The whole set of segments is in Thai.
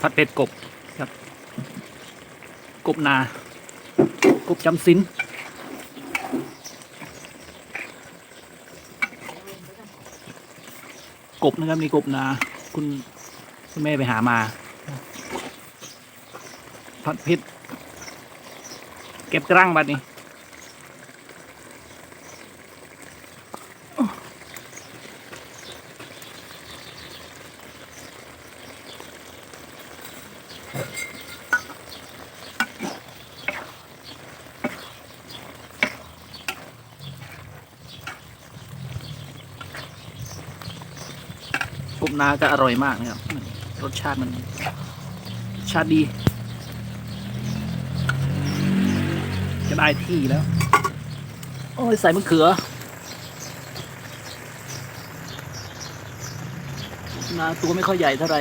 ผัดเผ็ดกบครับ กบนากบจำสินกบนะครับนี่กบนาคุณคุณแม่ไปหามา ผัดเผ็ดเก็บกรังบัดนี้ กบนาก็อร่อยมากนะครับ รสชาติมันชาติดี จะได้ที่แล้ว โอ้ย ใส่มะเขือนาตัวไม่ค่อยใหญ่เท่าไหร่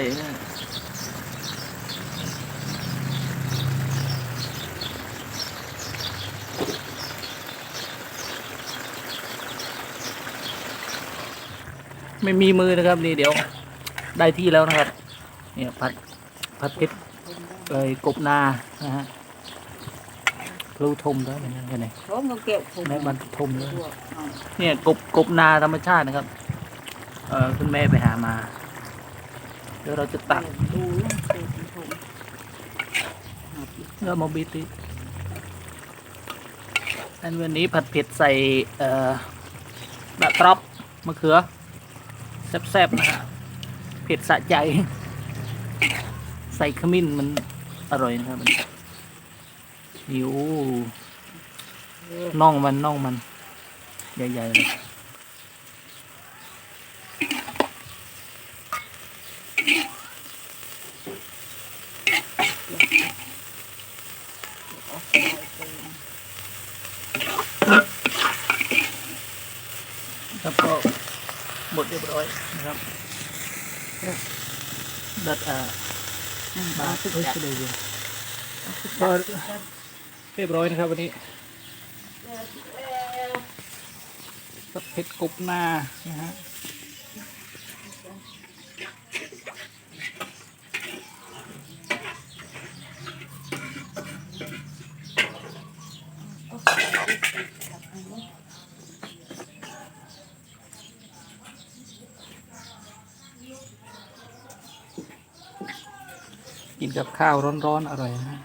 ไม่มีมือนะครับนี่เดี๋ยวได้ที่แล้วนะครับ เนี่ยผัดผัดเผ็ดเลยกบนานะฮะรูทมแล้วเป็นยังไงเขามาเก็บผมแม่บันทมเลยพวกเอาเนี่ยกบกบนาธรรมชาตินะครับ เออคุณแม่ไปหามา เดี๋ยวเราจะตักดูนะเก็บผมเนื้อโมบิติอันวันนี้ผัดเผ็ดใส่เอ่อบะกรอบมะเขือ แซ่บๆนะฮะเผ็ดสะใจ ใส่ขมิ้นมันอร่อยนะครับมันหิวน่องมันน่องมัน ใหญ่ๆเลยครับก็ มดเรียบร้อยนะครับดัดอ่าบาสเอ้ยเฉลยเลยก็เรียบร้อยนะครับวันนี้กับเผ็ดกบหน้านะฮะ กินกับข้าวร้อนๆอร่อยนะฮะ